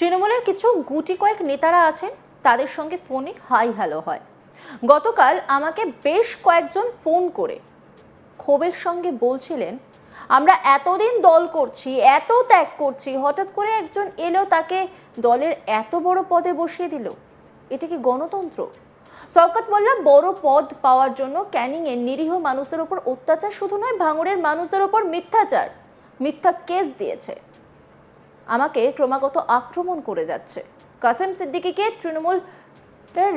তৃণমূলের কিছু গুটি কয়েক নেতারা আছেন, তাদের সঙ্গে ফোনে হাই হ্যালো হয়। গতকাল আমাকে বেশ কয়েকজন ফোন করে ক্ষোভের সঙ্গে বলছিলেন, আমরা এতদিন দল করছি, এত ত্যাগ করছি, হঠাৎ করে একজন এলো তাকে দলের এত বড় পদে বসিয়ে দিল। এটা কি গণতন্ত্র? শওকত মোল্লা বড় পদ পাওয়ার জন্য ক্যানিংয়ে নিরীহ মানুষের ওপর অত্যাচার শুধু নয়, ভাঙড়ের মানুষদের ওপর মিথ্যাচার, মিথ্যা কেস দিয়েছে। আমাকে ক্রমাগত আক্রমণ করে যাচ্ছে। কাসেম সিদ্দিকীকে তৃণমূল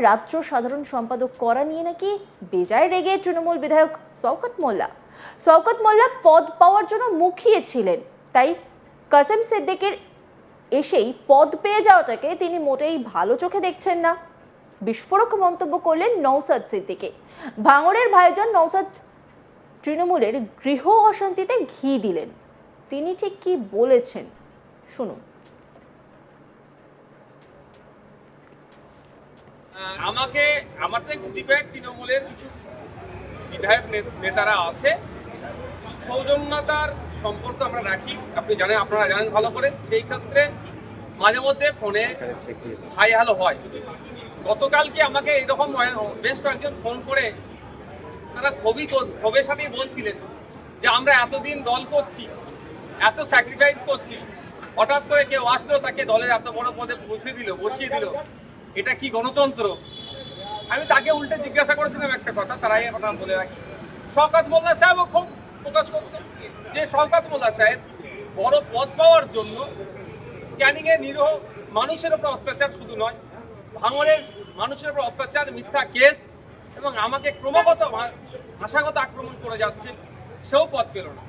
রাজ্য সাধারণ সম্পাদক করা নিয়ে নাকি বেজায় রেগে তৃণমূল বিধায়ক শওকত মোল্লা। শওকত মোল্লা পদ পাওয়ার জন্য মুখিয়ে ছিলেন। তাই কাসেম সিদ্দিকের এসেই পদ পেয়ে যাওয়াটাকে তিনি মোটেই ভালো চোখে দেখছেন না। বিস্ফোরক মন্তব্য করলেন নৌসাদ সিদ্দিকে। ভাঙড়ের ভাইজান নৌসাদ তৃণমূলের গৃহ অশান্তিতে ঘি দিলেন। তিনি ঠিক কি বলেছেন? শুনুন। আমাকে আমাদের গুটি কয়েক তৃণমূলের কিছু বিধায়ক নেতারা আছে। সৌজন্যতার সম্পর্ক আমরা রাখি। আপনি জানেন, আপনারা জানেন ভালো করে। সেই ক্ষেত্রে মাঝে মধ্যে ফোনে হাই হ্যালো হয়। গতকালকে আমাকে এরকম বেশ কয়েকজন ফোন করে তারা খুবই ক্ষোভের সাথেই বলছিলেন যে, আমরা এতদিন দল করছি, এত স্যাক্রিফাইস করছি। হঠাৎ করে কেউ আসলো, তাকে দলের এত বড় পদে বসিয়ে দিল বসিয়ে দিল। এটা কি গণতন্ত্র? আমি তাকে উল্টে জিজ্ঞাসা করেছিলাম একটা কথা তারা তারাই কথা বলে রাখি। শওকাত মোল্লা সাহেবও খুব প্রকাশ করছে। যে শওকাত মোল্লা সাহেব বড় পদ পাওয়ার জন্য ক্যানিংয়ের নিরীহ মানুষের উপর অত্যাচার শুধু নয় ভাঙড়ের মানুষের উপর অত্যাচার, মিথ্যা কেস এবং আমাকে ক্রমাগত ভাষাগত আক্রমণ করে যাচ্ছে, সেও পদ পেল না।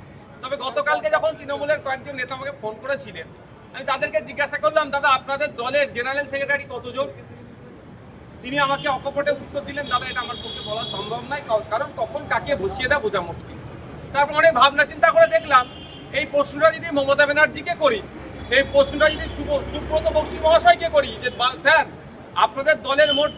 তবে গতকালকে যখন তৃণমূলের কয়েকজন নেতা আমাকে ফোন করেছিলেন, আমি তাদেরকে জিজ্ঞাসা করলাম, দাদা, আপনাদের দলের জেনারেল সেক্রেটারি কতজন? তিনি আমাকে অকপটে উত্তর দিলেন, দাদা, এটা আমার পক্ষে বলা সম্ভব নয় কারণ কখন কাকে বসিয়ে দেওয়া বোঝা মুশকিল। তারপর অনেক ভাবনা চিন্তা করে দেখলাম, এই প্রশ্নটা যদি মমতা ব্যানার্জিকে করি, এই প্রশ্নটা যদি সুব- সুব্রত বক্সী মহাশয়কে করি, যে স্যার, আপনাদের দলের মোট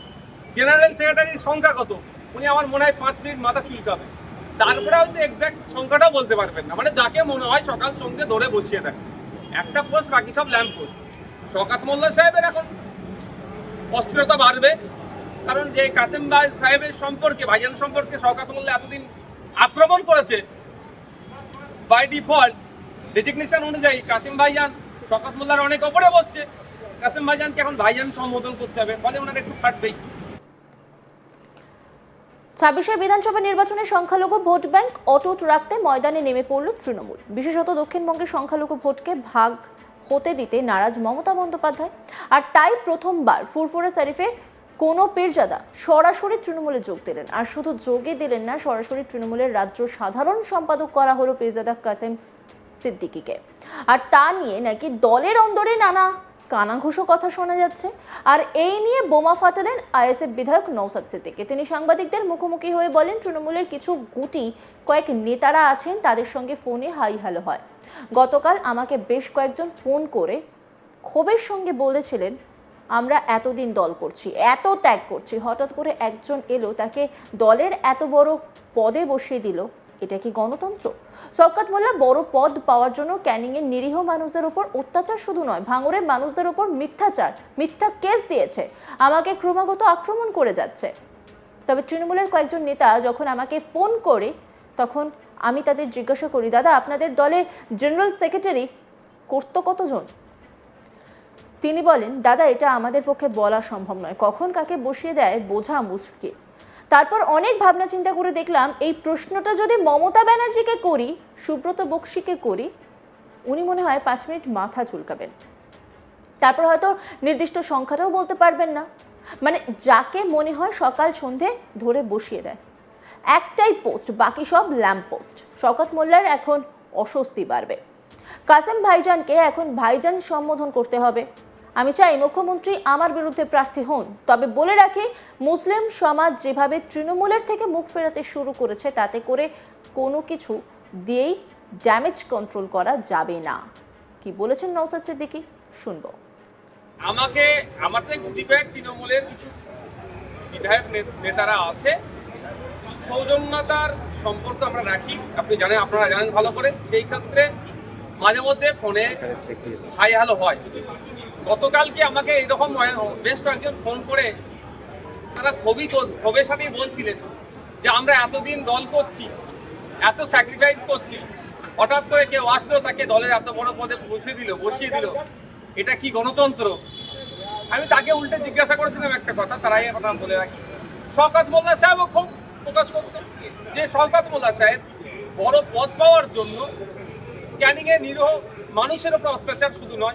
জেনারেল সেক্রেটারির সংখ্যা কত? উনি আমার মনে হয় পাঁচ মিনিট মাথা চুলকাবে তারপরে হয়তো এক্সাক্ট সংখ্যাটাও বলতে পারবেন না। মানে যাকে মনে হয় সকাল সন্ধ্যে ধরে বসিয়ে দেয়। একটা পোস্ট বাকি সব ল্যাম্প পোস্ট শকাত মোল্লা সাহেবের এখন অস্থিরতা বাড়বে। কারণ যে কাসেম ভাই সাহেবের সম্পর্কে, ভাইজান সম্পর্কে শওকাত মোল্লা এতদিন আক্রমণ করেছে বাই ডিফল্ট ডেজিগনেশন অনুযায়ী কাসিম ভাইজান, শওকাত মোল্লার অনেক ওপরে বসছে। কাসেম ভাইজানকে এখন ভাইজান সম্বোধন করতে হবে, ফলে ওনার একটু ফাটবেই ছাব্বিশের বিধানসভা নির্বাচনে সংখ্যালঘু ভোট ব্যাংক অটুট রাখতে ময়দানে নেমে পড়ল তৃণমূল। বিশেষত দক্ষিণবঙ্গের সংখ্যালঘু ভোটকে ভাগ হতে দিতে নারাজ মমতা বন্দ্যোপাধ্যায়। আর তাই প্রথমবার ফুরফুরা শরীফে কোনো পীরজাদা সরাসরি তৃণমূলে যোগ দিলেন। আর শুধু যোগই দিলেন না, সরাসরি তৃণমূলের রাজ্য সাধারণ সম্পাদক করা হলো পীরজাদা কাসেম সিদ্দিকিকে। আর তা নিয়ে নাকি দলের অন্দরে নানা কানাঘুষো কথা শোনা যাচ্ছে। আর এই নিয়ে বোমা ফাটালেন আইএসএফ বিধায়ক নৌসাদ সিদ্দিকি। তিনি সাংবাদিকদের মুখোমুখি হয়ে বলেন, তৃণমূলের কিছু গুটি কয়েক নেতারা আছেন, তাদের সঙ্গে ফোনে হাই হ্যালো হয়। গতকাল আমাকে বেশ কয়েকজন ফোন করে ক্ষোভের সঙ্গে বলেছিলেন, আমরা এতদিন দল করছি, এত ত্যাগ করছি। হঠাৎ করে একজন এলো, তাকে দলের এত বড় পদে বসিয়ে দিল। এটা কি গণতন্ত্র? শওকত মোল্লা বড় পদ পাওয়ার জন্য ক্যানিংয়ের নিরীহ মানুষদের উপর অত্যাচার শুধু নয় ভাঙড়ের মানুষদের উপর মিথ্যাচার, মিথ্যা কেস দিয়েছে, আমাকে ক্রমাগত আক্রমণ করে যাচ্ছে। তবে তৃণমূলের কয়েকজন নেতা যখন আমাকে ফোন করে, তখন আমি তাদের জিজ্ঞাসা করি, দাদা, আপনাদের দলে জেনারেল সেক্রেটারি করতো কতজন? তিনি বলেন, দাদা, এটা আমাদের পক্ষে বলা সম্ভব নয়। কখন কাকে বসিয়ে দেয়, বোঝা মুশকিল। তারপর অনেক ভাবনা চিন্তা করে দেখলাম, এই প্রশ্নটা যদি মমতা ব্যানার্জিকে করি, সুব্রত বক্সিকে করি, উনি মনে হয় পাঁচ মিনিট মাথা চুলকাবেন। তারপর হয়তো নির্দিষ্ট সংখ্যাটাও বলতে পারবেন না। মানে যাকে মনে হয় সকাল সন্ধে ধরে বসিয়ে দেয়। একটাই পোস্ট, বাকি সব ল্যাম্প পোস্ট। শওকত মোল্লার এখন অস্বস্তি বাড়বে। কাসেম ভাইজানকে এখন ভাইজান সম্বোধন করতে হবে। আমি চাই মুখ্যমন্ত্রী আমার বিরুদ্ধে প্রার্থী হন। তবে বলে রাখি, মুসলিম সমাজ যেভাবে তৃণমূলের থেকে মুখ ফেরাতে শুরু করেছে, তাতে করে কোনো কিছু দিয়েই ড্যামেজ কন্ট্রোল করা যাবে না। কি বলেছেন নৌসাদ সিদ্দিকি? শুনব। আমাকে আমাদের গুটি কয়েক তৃণমূলের কিছু বিধায়ক নেতারা আছে। সৌজন্যতার সম্পর্ক আমরা রাখি। আপনি জানেন, আপনারা জানেন ভালো করে। সেই ক্ষেত্রে মাঝে মধ্যে ফোনে হাই হ্যালো হয়। গতকালকে আমাকে এরকম বেশ কয়েকজন ফোন করে, তারা তো- ক্ষোভের সাথেই বলছিলেন যে আমরা এতদিন দল করছি, এত স্যাক্রিফাইস করছি। হঠাৎ করে কেউ আসলো, তাকে দলের এত বড় পদে পৌঁছে দিল, বসিয়ে দিল। এটা কি গণতন্ত্র? আমি তাকে উল্টে জিজ্ঞাসা করেছিলাম একটা কথা, তারাই কথা বলে রাখি। শওকাত মোল্লা সাহেবও খুব প্রকাশ করছে। যে শওকাত মোল্লা সাহেব বড় পদ পাওয়ার জন্য ক্যানিংয়ে নিরীহ মানুষের উপর অত্যাচার শুধু নয়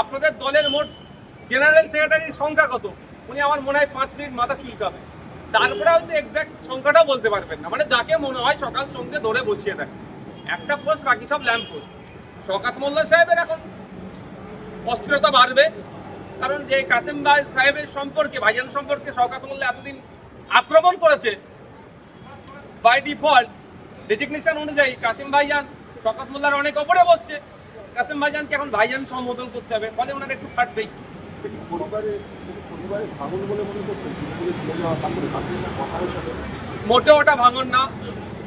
আপনাদের দলের মোট জেনারেল সেক্রেটারির সংখ্যা কত? উনি আমার মনে হয় পাঁচ মিনিট মাথা চুলকাবে। তারপরে হয়তো এক্সাক্ট সংখ্যাটাও বলতে পারবেন না। মানে যাকে মনে হয় সকাল সন্ধ্যে ধরে বসিয়ে দেয়। একটা পোস্ট বাকি সব ল্যাম্প পোস্ট শকাত মোল্লা সাহেবের এখন অস্থিরতা বাড়বে। কারণ যে কাসেম ভাই সাহেবের সম্পর্কে, ভাইজান সম্পর্কে শওকাত মোল্লা এতদিন আক্রমণ করেছে বাই ডিফল্ট ডেজিগনেশন অনুযায়ী কাসিম ভাইজান শওকাত মোল্লার অনেক ওপরে বসছে। কাসিম ভাইজানকে এখন ভাইজান সম্বোধন করতে হবে, ফলে ওনার একটু ফাটবেই। মোটেও ওটা ভাঙন না।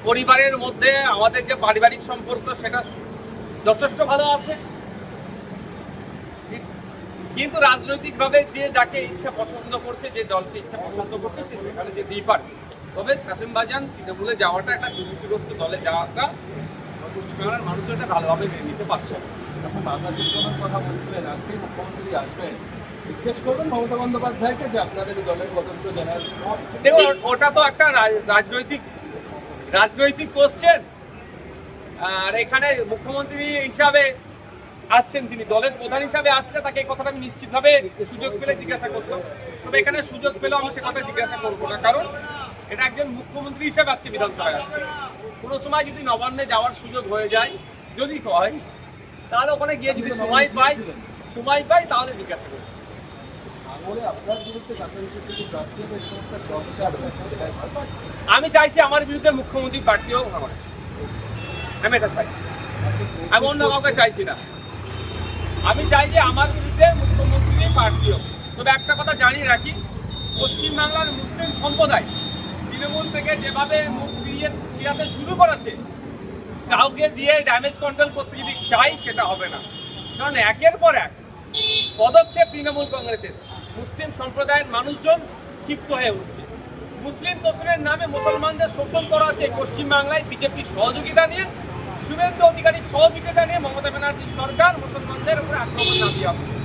পরিবারের মধ্যে আমাদের যে পারিবারিক সম্পর্ক, সেটা যথেষ্ট ভালো আছে। কিন্তু রাজনৈতিকভাবে যে যাকে ইচ্ছা পছন্দ করছে, যে দলকে ইচ্ছা পছন্দ করছে, সে সেখানে যেতেই পারে তবে কাসিম বাজান তৃণমূলে যাওয়াটা একটা দুর্নীতিগ্রস্ত দলে যাওয়াটা পশ্চিমবাংলার মানুষ এটা ভালোভাবে মেনে নিতে পারছে না। যখন বাংলা যোজনার কথা বলছিলেন আজকে মুখ্যমন্ত্রী আসবেন, জিজ্ঞেস করবেন মমতা বন্দ্যোপাধ্যায়কে যে আপনাদের দলের স্বতন্ত্র জেনারেল ওটা তো একটা রাজ- রাজনৈতিক রাজনৈতিক কোশ্চেন আর এখানে মুখ্যমন্ত্রী হিসাবে আসছেন তিনি, দলের প্রধান হিসাবে আসলে তাকে এই কথাটা আমি নিশ্চিতভাবে সুযোগ পেলে জিজ্ঞাসা করতাম। তবে এখানে সুযোগ পেলেও আমি সে কথা জিজ্ঞাসা করব না। কারণ এটা একজন মুখ্যমন্ত্রী হিসাবে আজকে বিধানসভায় আসছে। কোনো সময় যদি নবান্নে যাওয়ার সুযোগ হয়ে যায় যদি হয় তাহলে ওখানে গিয়ে যদি সময় পাই সময় পাই তাহলে জিজ্ঞাসা প্রার্থী রয়েছে আমি চাইছি আমার বিরুদ্ধে মুখ্যমন্ত্রী প্রার্থীও আমার। আমি এটা চাই। আমি অন্য কাউকে চাইছি না। আমি চাই যে আমার বিরুদ্ধে মুখ্যমন্ত্রী প্রার্থী হোক। তবে একটা কথা জানিয়ে রাখি পশ্চিমবাংলার মুসলিম সম্প্রদায় তৃণমূল থেকে যেভাবে মুখ ফিরিয়ে ফিরাতে শুরু করেছে, কাউকে দিয়ে ড্যামেজ কন্ট্রোল করতে যদি চাই, সেটা হবে না। কারণ একের পর এক পদক্ষেপ তৃণমূল কংগ্রেসের। মুসলিম সম্প্রদায়ের মানুষজন ক্ষিপ্ত হয়ে উঠছে। মুসলিম দোষণের নামে মুসলমানদের শোষণ করা হচ্ছে পশ্চিমবাংলায় বিজেপির সহযোগিতা নিয়ে, শুভেন্দু অধিকারীর সহযোগিতা নিয়ে মমতা ব্যানার্জির সরকার মুসলমানদের উপরে আক্রমণ নামিয়ে আসছে